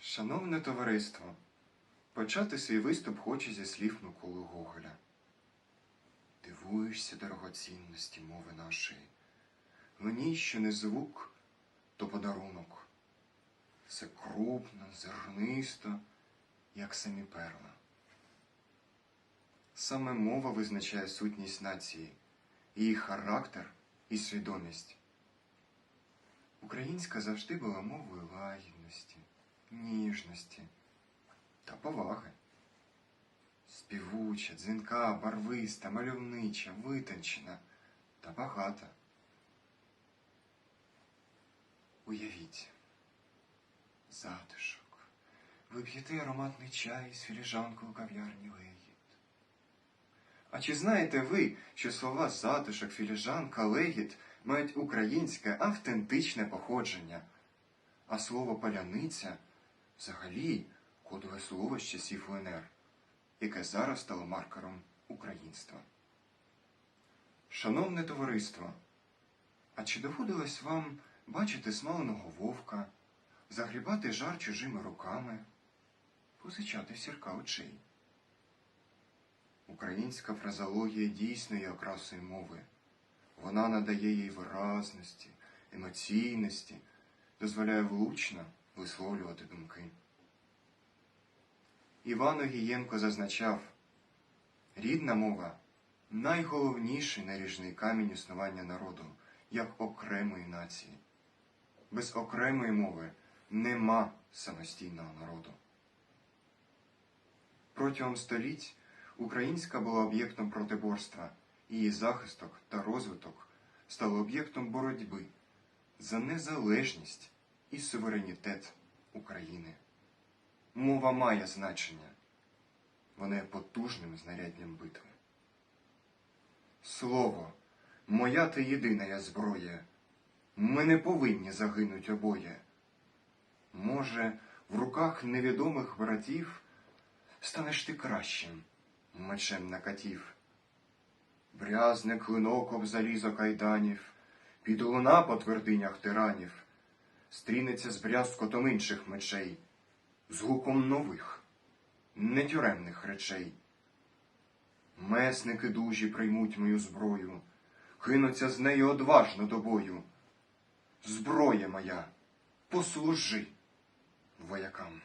Шановне товариство, почати свій виступ хочу зі слів Миколи Гоголя. Дивуєшся дорогоцінності мови нашої. Ній, що не звук, то подарунок. Все крупно, зернисто, як самі перла. Саме мова визначає сутність нації, її характер і свідомість. Українська завжди була мовою лагідності, ніжності та поваги. Співуча, дзвінка, барвиста, мальовнича, витончена та багата. Уявіть, затишок. Ви ароматний чай з філіжанкою кав'ярні Легіт. А чи знаєте ви, що слова затишок, філіжанка, легіт мають українське автентичне походження, а слово паляниця взагалі кодове слово з часів УНР, яке зараз стало маркером українства. Шановне товариство, а чи доводилось вам бачити смаленого вовка, загрібати жар чужими руками, позичати сірка очей? Українська фразологія дійсно є окрасою мови. Вона надає їй виразності, емоційності, дозволяє влучно висловлювати думки. Іван Огієнко зазначав, рідна мова найголовніший наріжний камінь існування народу як окремої нації. Без окремої мови нема самостійного народу. Протягом століть українська була об'єктом протиборства, її захисток та розвиток стали об'єктом боротьби за незалежність і суверенітет України. Мова має значення, вона є потужним знаряддям битви. Слово, моя ти єдина зброя, ми не повинні загинуть обоє. Може, в руках невідомих братів станеш ти кращим мечем накатів. Брязне клинок об залізо кайданів, піде луна по твердинях тиранів, стрінеться з брязкотом інших мечей, з гуком нових, нетюремних речей. Месники дужі приймуть мою зброю, кинуться з нею одважно до бою. Зброя моя, послужи воякам.